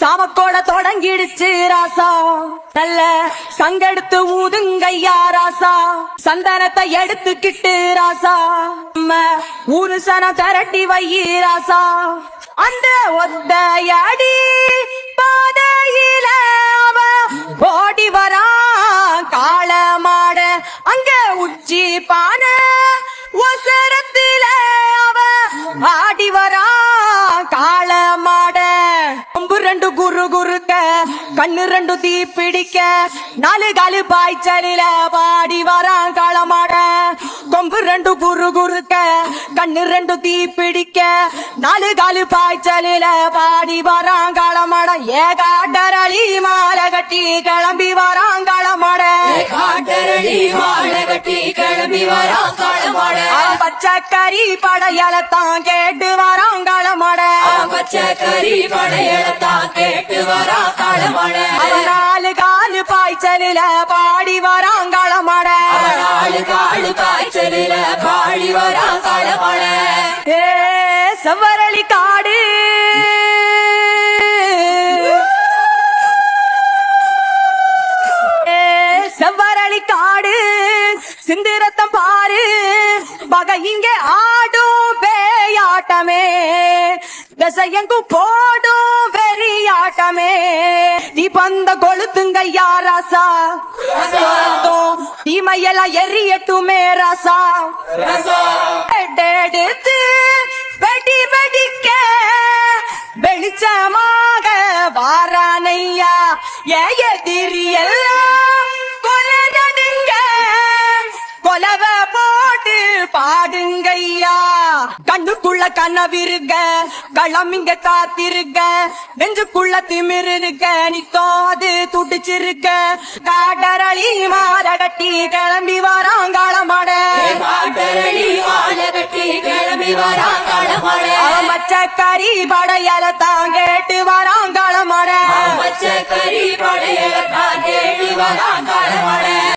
சாமக்கோட தொடங்கிடுச்சு ராசா. நல்ல சங்கெடுத்து ஊதுங்கய்யா ராசா. சந்தனத்தை எடுத்துக்கிட்டு ராசா. நம்ம ஊரு சன திரட்டி வையி ராசா. அந்த ஒத்தையடி பாதையில அவ ஓடி வரா. காளமாட அங்க உச்சி பான ஒசரத்தில அவ ஆடி வரா. காளமாட ரெண்டு குரு குறுக்க கண்ணு ரெண்டு தீ பிடிக்க நாலு காலு பாய்ச்சலில பாடி வரான் காளமாட. கொம்பு ரெண்டு குரு குறுக்க கண்ணு ரெண்டு தீ பிடிக்க நாலு காலு பாய்ச்சலில பாடி வரான் காளமாட. ஏ காட்டரளி மாலை கட்டி கிளம்பி வரான் காளமாட. காட்டரடி மாலை கட்டி கிளம்பி வரா காலமாட பச்சை கறி படையலத்தான் கேட்டு வரான் காளமாட கறி படையெடுத்தான் கேட்டு வரா அவன் நாலு காலு பாய்ச்சலில பாடி வரான் காளமாட. நாலு காடு காய்ச்சலில பாடி வரா காலமாட ஏ செவ்வரளி காடு. செவ்வரளி காடு. சிந்திரத்தம் பாரு. பகை இங்கே ஆடும் ஆட்டமே. திசையெங்கும் போடும் வெறியாட்டமே. நீ பந்த கொளுத்துங்க யாராசா தீமையெல்லாம் எரியட்டுமே ராசா. எடுத்து வெடி வெடிக்க வெளிச்சமாக வாரானையா. ஏ எதிரி எல்லாம் கொலை கொலவ போட்டு பாடுங்கய்யா கண்ணுக்குள்ள கனவிருக்க இங்க காத்திருக்க நெஞ்சுக்குள்ள திமிருக்க தோது துடிச்சிருக்க. காட்டரளி மாரடட்டி கிளம்பி வராங்காலமாட. காட்டரடி மாலை கட்டி கிளம்பி வரா காலமாட அவன் படையல தான் கேட்டு வராங்காலமாட. மச்சக்கறி படையல தான் கேட்டு வரா காலமாட